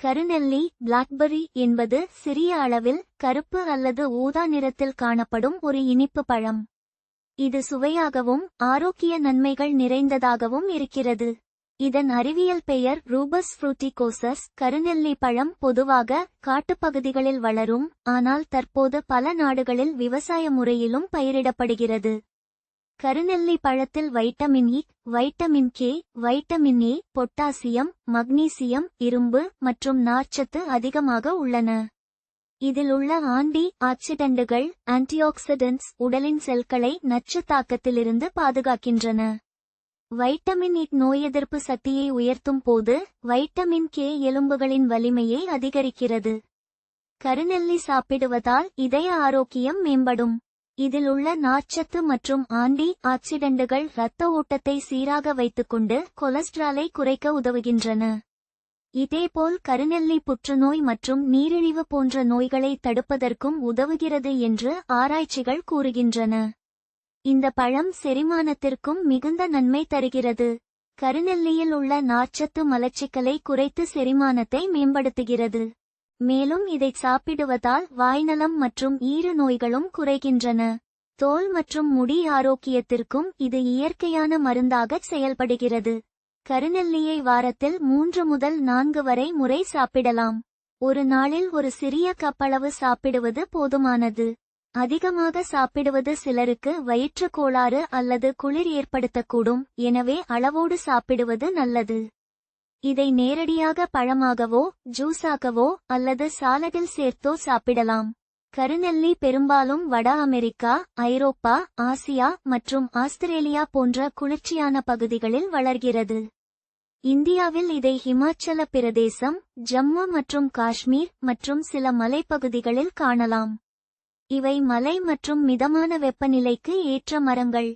கருநெல்லி blackberry என்பது சிறிய அளவில் கருப்பு அல்லது ஊதா நிறத்தில் காணப்படும் ஒரு இனிப்பு பழம். இது சுவையாகவும் ஆரோக்கிய நன்மைகள் நிறைந்ததாகவும் இருக்கிறது. இதன் அறிவியல் பெயர் ரூபஸ் ஃப்ரூட்டிகோசஸ் கருநெல்லி பழம் பொதுவாக காட்டுப்பகுதிகளில் வளரும் ஆனால் தற்போது பல நாடுகளில் விவசாய முறையிலும் பயிரிடப்படுகிறது. கருநெல்லி பழத்தில் vitamin E vitamin K vitamin A potassium magnesium இரும்பு மற்றும் நார்ச்சத்து அதிகமாக உள்ளன. இதில் உள்ள ஆன்டி ஆக்சிடென்டுகள் ஆன்டிஆக்சிடென்ட்ஸ் உடலின் செல்களை நச்சு தாக்கத்திலிருந்து பாதுகாக்கின்றன. வைட்டமின் இ நோய் எதிர்ப்பு சக்தியை உயர்த்தும் போது வைட்டமின் கே எலும்புகளின் வலிமையை அதிகரிக்கிறது. கருநெல்லி சாப்பிடுவதால் இதய ஆரோக்கியம் மேம்படும். இதில் உள்ள நார்ச்சத்து மற்றும் ஆண்டி ஆக்சிடென்ட்டுகள் இரத்த ஓட்டத்தை சீராக வைத்துக்கொண்டு கொலஸ்ட்ராலை குறைக்க உதவுகின்றன. இதேபோல் கருநெல்லி புற்றுநோய் மற்றும் நீரிழிவு போன்ற நோய்களை தடுப்பதற்கும் உதவுகிறது என்று ஆராய்ச்சிகள் கூறுகின்றன. இந்த பழம் செரிமானத்திற்கும் மிகுந்த நன்மை தருகிறது. கருநெல்லியில் உள்ள நார்ச்சத்து மலச்சிக்கலை குறைத்து செரிமானத்தை மேம்படுத்துகிறது. மேலும் இதை சாப்பிடுவதால் வாய்நலம் மற்றும் ஈறு நோய்களும் குறைகின்றன. தோல் மற்றும் முடி ஆரோக்கியத்திற்கும் இது இயற்கையான மருந்தாக செயல்படுகிறது. கருநெல்லியை வாரத்தில் மூன்று முதல் நான்கு வரை முறை சாப்பிடலாம். ஒரு நாளில் ஒரு சிறிய கப்பளவு சாப்பிடுவது போதுமானது. அதிகமாக சாப்பிடுவது சிலருக்கு வயிற்றுக் கோளாறு அல்லது குளிர் ஏற்படுத்தக்கூடும். எனவே அளவோடு சாப்பிடுவது நல்லது. இதை நேரடியாக பழமாகவோ ஜூஸாகவோ அல்லது சாலடில் சேர்த்தோ சாப்பிடலாம். கருநெல்லி பெரும்பாலும் வட அமெரிக்கா ஐரோப்பா ஆசியா மற்றும் ஆஸ்திரேலியா போன்ற குளிர்ச்சியான பகுதிகளில் வளர்கிறது. இந்தியாவில் இதை ஹிமாச்சல பிரதேசம் ஜம்மு மற்றும் காஷ்மீர் மற்றும் சில மலைப்பகுதிகளில் காணலாம். இவை மலை மற்றும் மிதமான வெப்பநிலைக்கு ஏற்ற மரங்கள்.